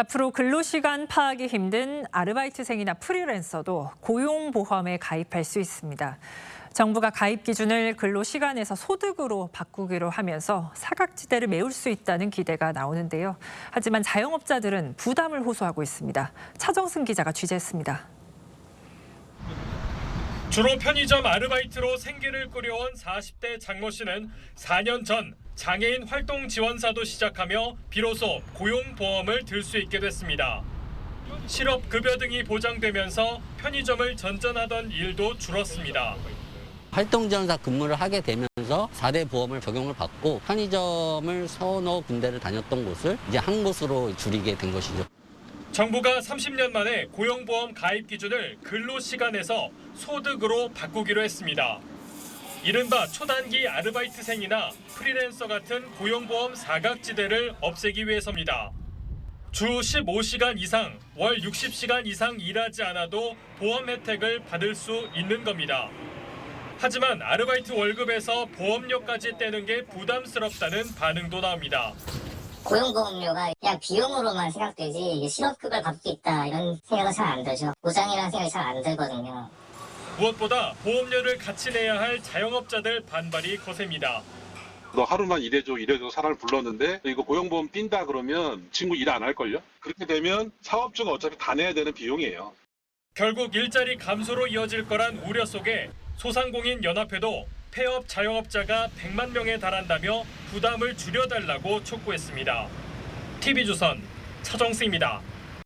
앞으로 근로시간 파악이 힘든 아르바이트생이나 프리랜서도 고용보험에 가입할 수 있습니다. 정부가 가입 기준을 근로시간에서 소득으로 바꾸기로 하면서 사각지대를 메울 수 있다는 기대가 나오는데요. 하지만 자영업자들은 부담을 호소하고 있습니다. 차정승 기자가 취재했습니다. 주로 편의점 아르바이트로 생계를 꾸려온 40대 장모 씨는 4년 전 장애인 활동 지원사도 시작하며 비로소 고용보험을 들 수 있게 됐습니다. 실업급여 등이 보장되면서 편의점을 전전하던 일도 줄었습니다. 활동지원사 근무를 하게 되면서 4대 보험을 적용을 받고 편의점을 서너 군데를 다녔던 곳을 이제 한 곳으로 줄이게 된 것이죠. 정부가 30년 만에 고용보험 가입 기준을 근로시간에서 소득으로 바꾸기로 했습니다. 이른바 초단기 아르바이트생이나 프리랜서 같은 고용보험 사각지대를 없애기 위해서입니다. 주 15시간 이상, 월 60시간 이상 일하지 않아도 보험 혜택을 받을 수 있는 겁니다. 하지만 아르바이트 월급에서 보험료까지 떼는 게 부담스럽다는 반응도 나옵니다. 고용보험료가 그냥 비용으로만 생각되지 이게 실업급여를 받고 있다 이런 생각은 잘 안 들죠. 보장이라는 생각이 잘 안 들거든요. 무엇보다 보험료를 같이 내야 할 자영업자들 반발이 거셉니다. 너 하루만 일해줘 일해줘 사람을 불렀는데 이거 고용보험 뛴다 그러면 친구 일 안 할걸요? 그렇게 되면 사업주가 어차피 다 내야 되는 비용이에요. 결국 일자리 감소로 이어질 거란 우려 속에 소상공인 연합회도 폐업 자영업자가 100만 명에 달한다며 부담을 줄여달라고 촉구했습니다. TV조선 차정수입니다.